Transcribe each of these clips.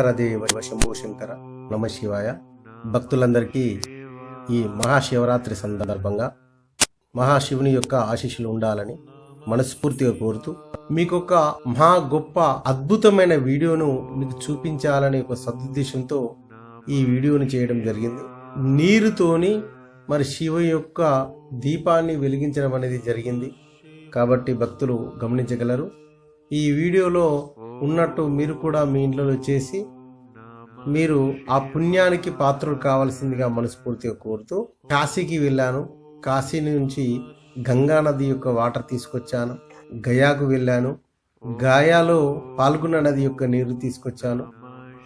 హర దేవ శంభో శంకర నమ శివాయ భక్తులందరికీ ఈ మహాశివరాత్రి సందర్భంగా మహాశివుని యొక్క ఆశీస్సులు ఉండాలని మనస్ఫూర్తిగా కోరుతూ మీకు ఒక మహా గొప్ప అద్భుతమైన వీడియోను మీకు చూపించాలనే ఒక సదుద్దేశంతో ఈ వీడియోని చేయడం జరిగింది. నీరుతోని మరి శివ యొక్క దీపాన్ని వెలిగించడం అనేది జరిగింది. కాబట్టి భక్తులు గమనించగలరు. ఈ వీడియోలో ఉన్నట్టు మీరు కూడా మీ ఇంట్లో చేసి మీరు ఆ పుణ్యానికి పాత్రలు కావాల్సిందిగా మనస్ఫూర్తిగా కోరుతూ కాశీకి వెళ్ళాను. కాశీ నుంచి గంగా నది యొక్క వాటర్ తీసుకొచ్చాను. గయాకు వెళ్ళాను. గాయాలో పాల్గొన్న నది యొక్క నీరు తీసుకొచ్చాను.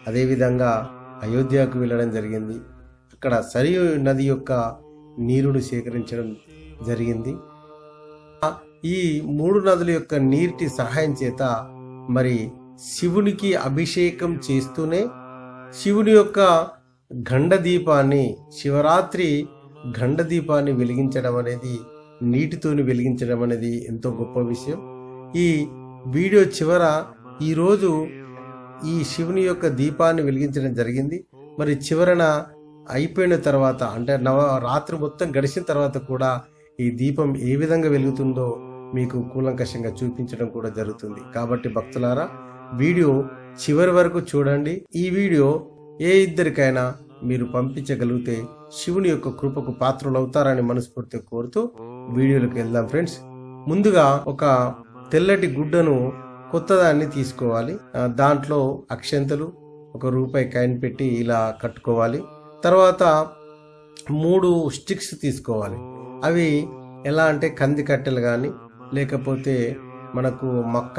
అదేవిధంగా అయోధ్యకు వెళ్ళడం జరిగింది. అక్కడ సరియు నది యొక్క నీరును సేకరించడం జరిగింది. ఈ మూడు నదుల యొక్క నీటి సహాయం చేత మరి శివునికి అభిషేకం చేస్తూనే శివుని యొక్క గండ దీపాన్ని శివరాత్రి గండ దీపాన్ని వెలిగించడం అనేది నీటితోని వెలిగించడం అనేది ఎంతో గొప్ప విషయం. ఈ వీడియో చివర ఈరోజు ఈ శివుని యొక్క దీపాన్ని వెలిగించడం జరిగింది. మరి చివరన అయిపోయిన తర్వాత అంటే నవ రాత్రి మొత్తం గడిచిన తర్వాత కూడా ఈ దీపం ఏ విధంగా వెలుగుతుందో మీకు కూలంకషంగా చూపించడం కూడా జరుగుతుంది. కాబట్టి భక్తులారా వీడియో చివరి వరకు చూడండి. ఈ వీడియో ఏ ఇద్దరికైనా మీరు పంపించగలిగితే శివుని యొక్క కృపకు పాత్రలు అవుతారని మనస్ఫూర్తిగా కోరుతూ వీడియోలోకి వెళ్దాం ఫ్రెండ్స్. ముందుగా ఒక తెల్లటి గుడ్డను కొత్తదాన్ని తీసుకోవాలి. దాంట్లో అక్షంతలు ఒక రూపాయి కాయిన్ పెట్టి ఇలా కట్టుకోవాలి. తర్వాత మూడు స్టిక్స్ తీసుకోవాలి. అవి ఎలా అంటే కంది కట్టెలు కానీ లేకపోతే మనకు మక్క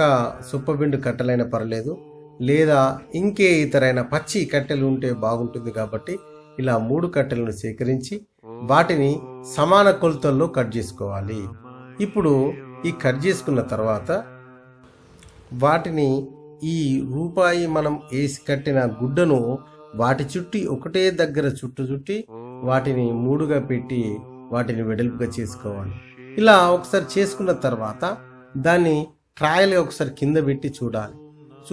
సుప్పబిండు కట్టెలైనా పర్లేదు లేదా ఇంకే ఇతరైన పచ్చి కట్టెలు ఉంటే బాగుంటుంది కాబట్టి ఇలా మూడు కట్టెలను సేకరించి వాటిని సమాన కొలతల్లో కట్ చేసుకోవాలి. ఇప్పుడు ఈ కట్ చేసుకున్న తర్వాత వాటిని ఈ రూపాయి మనం వేసి కట్టిన గుడ్డను వాటి చుట్టి ఒకటే దగ్గర చుట్టు చుట్టి వాటిని మూడుగా పెట్టి వాటిని వెడల్పుగా చేసుకోవాలి. ఇలా ఒకసారి చేసుకున్న తర్వాత దాన్ని ట్రాయల్ ఒకసారి కింద పెట్టి చూడాలి.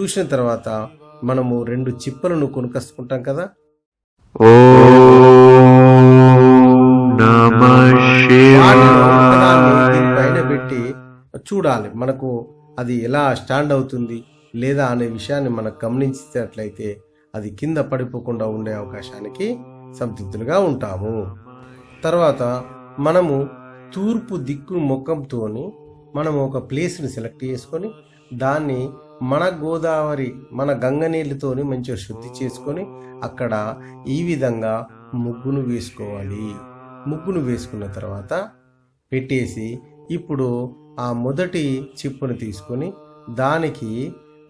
చూసిన తర్వాత మనము రెండు చిప్పలను కొనుకొసుకుంటాం కదా? పైన పెట్టి చూడాలి. మనకు అది ఎలా స్టాండ్ అవుతుంది లేదా అనే విషయాన్ని మనం గమనించినట్లయితే అది కింద పడిపోకుండా ఉండే అవకాశానికి సంతృప్తులుగా ఉంటాము. తర్వాత మనము తూర్పు దిక్కు ముఖంతోని మనము ఒక ప్లేస్ని సెలెక్ట్ చేసుకొని దాన్ని మన గోదావరి మన గంగ నీళ్ళతోని మంచిగా శుద్ధి చేసుకొని అక్కడ ఈ విధంగా ముగ్గును వేసుకోవాలి. ముగ్గును వేసుకున్న తర్వాత పెట్టేసి ఇప్పుడు ఆ మొదటి చిప్పును తీసుకొని దానికి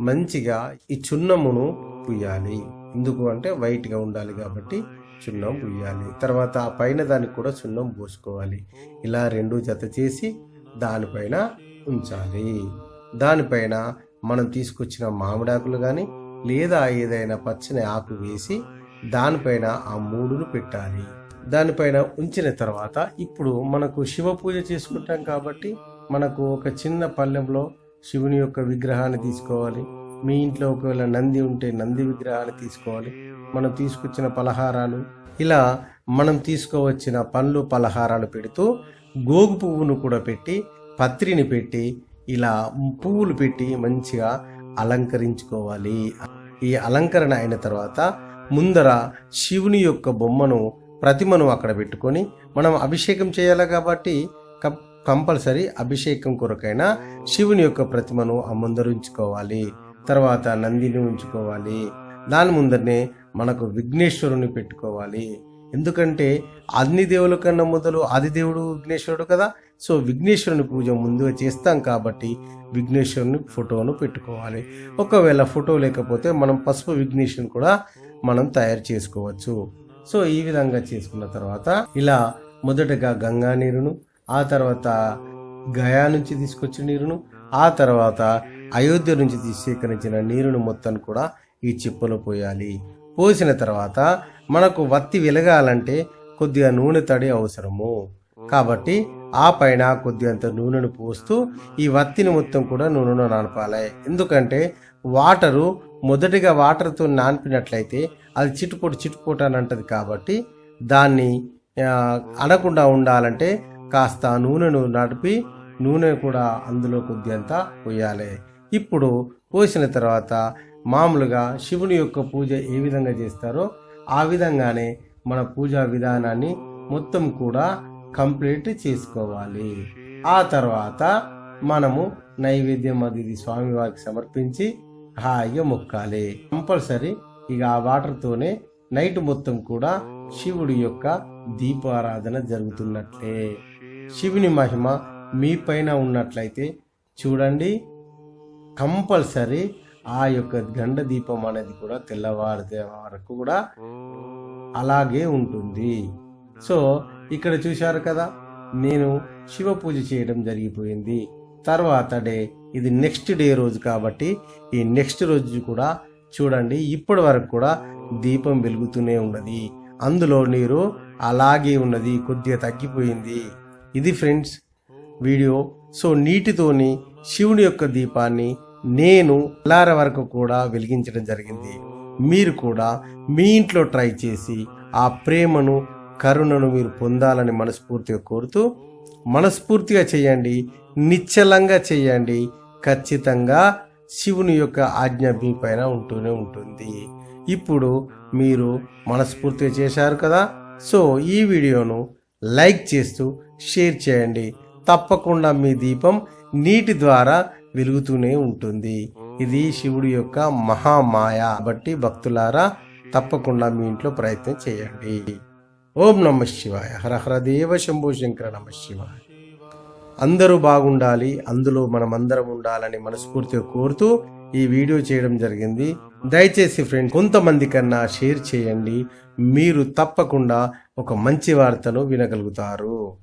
మంచిగా ఈ చున్నమును పుయ్యాలి ఎందుకు అంటే వైట్గా ఉండాలి కాబట్టి చున్నం పుయ్యాలి తర్వాత ఆ పైన దానికి కూడా చున్నం పోసుకోవాలి. ఇలా రెండు జత చేసి దానిపైన ఉంచాలి. దానిపైన మనం తీసుకొచ్చిన మామిడాకులు కానీ లేదా ఏదైనా పచ్చని ఆకు వేసి దానిపైన ఆ మూడును పెట్టాలి. దానిపైన ఉంచిన తర్వాత ఇప్పుడు మనకు శివ పూజ చేసుకుంటాం కాబట్టి మనకు ఒక చిన్న పళ్ళెంలో శివుని యొక్క విగ్రహాన్ని తీసుకోవాలి. మీ ఇంట్లో ఒకవేళ నంది ఉంటే నంది విగ్రహాన్ని తీసుకోవాలి. మనం తీసుకొచ్చిన పలహారాలు ఇలా మనం తీసుకోవచ్చిన పండ్లు పలహారాలు పెడుతూ గోగు పువ్వును కూడా పెట్టి పత్రిని పెట్టి ఇలా పువ్వులు పెట్టి మంచిగా అలంకరించుకోవాలి. ఈ అలంకరణ అయిన తర్వాత ముందర శివుని యొక్క బొమ్మను ప్రతిమను అక్కడ పెట్టుకొని మనం అభిషేకం చేయాలి కాబట్టి కంపల్సరీ అభిషేకం కొరకైనా శివుని యొక్క ప్రతిమను ఆ ముందర ఉంచుకోవాలి. తర్వాత నందిని ఉంచుకోవాలి. దాని ముందరనే మనకు విఘ్నేశ్వరుని పెట్టుకోవాలి. ఎందుకంటే అన్ని దేవుల కన్నా మొదలు ఆదిదేవుడు విఘ్నేశ్వరుడు కదా. సో విఘ్నేశ్వరుని పూజ ముందుగా చేస్తాం కాబట్టి విఘ్నేశ్వరుని ఫోటోను పెట్టుకోవాలి. ఒకవేళ ఫోటో లేకపోతే మనం పసుపు విఘ్నేశ్వరుని కూడా మనం తయారు చేసుకోవచ్చు. సో ఈ విధంగా చేసుకున్న తర్వాత ఇలా మొదటగా గంగా నీరును ఆ తర్వాత గయా నుంచి తీసుకొచ్చిన నీరును ఆ తర్వాత అయోధ్య నుంచి తీ- సేకరించిన నీరును మొత్తం కూడా ఈ చిప్పలో పోయాలి. పోసిన తర్వాత మనకు వత్తి వెలగాలంటే కొద్దిగా నూనె తడి అవసరము. కాబట్టి ఆ పైన కొద్దిగంత నూనెను పోస్తూ ఈ వత్తిని మొత్తం కూడా నూనెను నడపాలి ఎందుకంటే వాటరు మొదటిగా వాటర్తో నానిపినట్లయితే అది చిట్టుపోటు చిట్టుపోటు అని అంటది కాబట్టి దాన్ని అనకుండా ఉండాలంటే కాస్త నూనెను నడిపి నూనె కూడా అందులో కొద్దిగంత పోయాలి. ఇప్పుడు పోసిన తర్వాత మామూలుగా శివుని యొక్క పూజ ఏ విధంగా చేస్తారో ఆ విధంగానే మన పూజా విధానాన్ని మొత్తం కూడా కంప్లీట్ చేసుకోవాలి. ఆ తర్వాత మనము నైవేద్యం అది ఇది స్వామివారికి సమర్పించి హాయిగా మొక్కాలి. కంపల్సరీ ఇక ఆ వాటర్తోనే నైట్ మొత్తం కూడా శివుడి యొక్క దీపారాధన జరుగుతున్నట్లే. శివుని మహిమ మీ పైన ఉన్నట్లయితే చూడండి. కంపల్సరీ ఆ యొక్క గండ దీపం అనేది కూడా తెల్లవారితే వరకు కూడా అలాగే ఉంటుంది. సో ఇక్కడ చూశారు కదా నేను శివ పూజ చేయడం జరిగిపోయింది. తర్వాత డే ఇది నెక్స్ట్ డే రోజు కాబట్టి ఈ నెక్స్ట్ రోజు కూడా చూడండి ఇప్పటి వరకు కూడా దీపం వెలుగుతూనే ఉన్నది. అందులో నీరు అలాగే ఉన్నది కొద్దిగా తగ్గిపోయింది. ఇది ఫ్రెండ్స్ వీడియో. సో నీటితోని శివుని యొక్క దీపాన్ని నేను తెల్లార వరకు కూడా వెలిగించడం జరిగింది. మీరు కూడా మీ ఇంట్లో ట్రై చేసి ఆ ప్రేమను కరుణను మీరు పొందాలని మనస్ఫూర్తిగా కోరుతూ మనస్ఫూర్తిగా చేయండి నిశ్చలంగా చేయండి. ఖచ్చితంగా శివుని యొక్క ఆజ్ఞ మీ పైన ఉంటూనే ఉంటుంది. ఇప్పుడు మీరు మనస్ఫూర్తిగా చేశారు కదా? సో ఈ వీడియోను లైక్ చేస్తూ షేర్ చేయండి. తప్పకుండా మీ దీపం నీటి ద్వారా వెలుగుతూనే ఉంటుంది. ఇది శివుడి యొక్క మహామాయ. కాబట్టి భక్తులారా తప్పకుండా మీ ఇంట్లో ప్రయత్నం చేయండి. ఓం నమ శివాయ. హర హర దేవ శంభో శంకర నమ శివాయ. అందరూ బాగుండాలి. అందులో మనం అందరం ఉండాలని మనస్ఫూర్తిగా కోరుతూ ఈ వీడియో చేయడం జరిగింది. దయచేసి ఫ్రెండ్ కొంతమంది కన్నా షేర్ చేయండి. మీరు తప్పకుండా ఒక మంచి వార్తను వినగలుగుతారు.